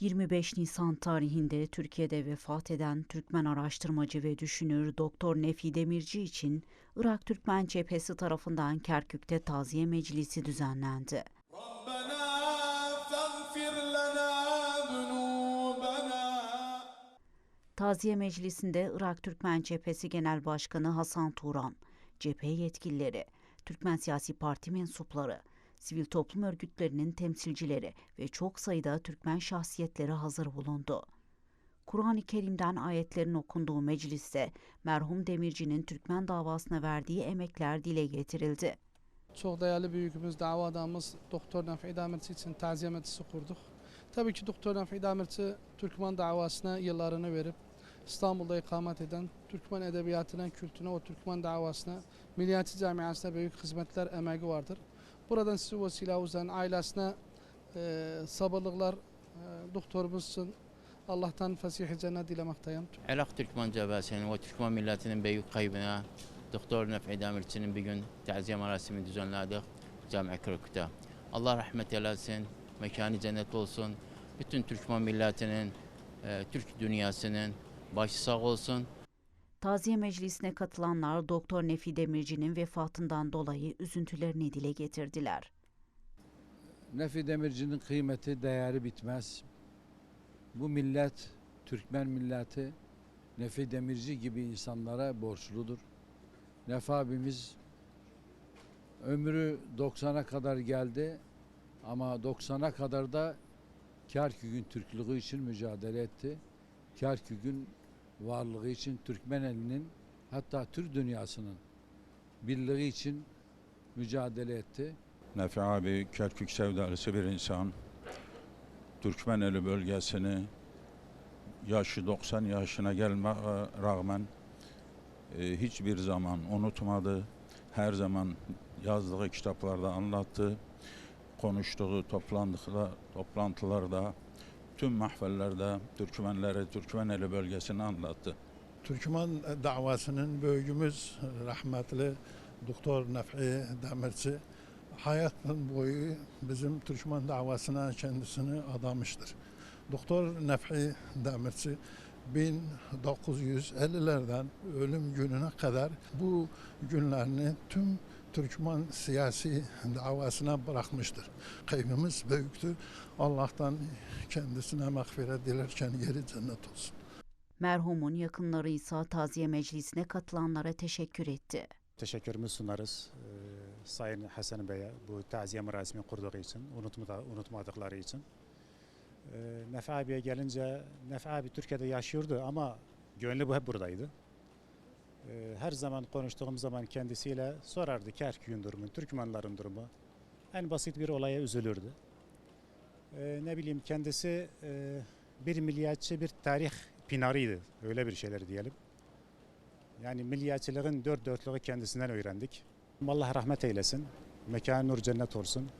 25 Nisan tarihinde Türkiye'de vefat eden Türkmen araştırmacı ve düşünür Doktor Nefi Demirci için Irak Türkmen Cephesi tarafından Kerkük'te taziye meclisi düzenlendi. Taziye Meclisi'nde Irak Türkmen Cephesi Genel Başkanı Hasan Turan, cephe yetkilileri, Türkmen siyasi parti mensupları, sivil toplum örgütlerinin temsilcileri ve çok sayıda Türkmen şahsiyetleri hazır bulundu. Kur'an-ı Kerim'den ayetlerin okunduğu mecliste merhum Demirci'nin Türkmen davasına verdiği emekler dile getirildi. Çok değerli büyüğümüz, dava adamımız Doktor Nafi Damirci için taziye meclisi kurduk. Tabii ki Doktor Nafi Damirci Türkmen davasına yıllarını verip İstanbul'da ikamet eden Türkmen edebiyatına, kültürüne, o Türkmen davasına, Milliyetçi Camiası'na büyük hizmetler, emeği vardır. Buradan sizi vesile uzan ailesine e, sabırlıklar e, doktorumuz için Allah'tan fesih cennet dilemekteyim. Irak Türkmen Cebesi'nin ve Türkmen milletinin büyük kaybına Doktor Nef'i Demirci'nin bir gün taziye merasimi düzenledik Cami Kırık'ta. Allah rahmet eylesin, mekanı cennet olsun. Bütün Türkmen milletinin, e, Türk dünyasının başı sağ olsun. Taziye meclisine katılanlar Doktor Nefi Demirci'nin vefatından dolayı üzüntülerini dile getirdiler. Nefi Demirci'nin kıymeti, değeri bitmez. Bu millet, Türkmen milleti Nefi Demirci gibi insanlara borçludur. Nefi abimiz ömrü 90'a kadar geldi ama 90'a kadar da Kerkük'ün Türklüğü için mücadele etti. Kerkük'ün varlığı için Türkmen elinin hatta Türk dünyasının birliği için mücadele etti. Nefi abi Kerkük sevdalısı bir insan. Türkmeneli bölgesini yaşı 90 yaşına gelme rağmen e, hiçbir zaman unutmadı. Her zaman yazdığı kitaplarda anlattı. Konuştuğu toplantılarda, tüm mahfellerde Türkmenleri, Türkmeneli bölgesini anlattı. Türkmen davasının büyüğümüz rahmetli Doktor Nef'i Demirci hayatın boyu bizim Türkmen davasına kendisini adamıştır. Doktor Nef'i Demirci 1950'lerden ölüm gününe kadar bu günlerini tüm Türkmen siyasi davasına bırakmıştır. Kaybımız büyüktür. Allah'tan kendisine mağfiret dilerken yeri cennet olsun. Merhumun yakınları ise taziye meclisine katılanlara teşekkür etti. Teşekkürümü sunarız e, Sayın Hasan Bey'e bu taziye merasimi kurduğu için, unutmada, unutmadıkları için. E, Nefi abiye gelince, Nefi abi Türkiye'de yaşıyordu ama gönlü bu hep buradaydı. E, her zaman konuştuğum zaman kendisiyle sorardı Kerkük'ün durumu, Türkmenlerin durumu. En basit bir olaya üzülürdü. E, ne bileyim kendisi e, bir milliyetçi, bir tarih pinarıydı. Öyle bir şeyler diyelim. Yani milliyetçiliğin dört dörtlüğü kendisinden öğrendik. Allah rahmet eylesin. Mekanı nur cennet olsun.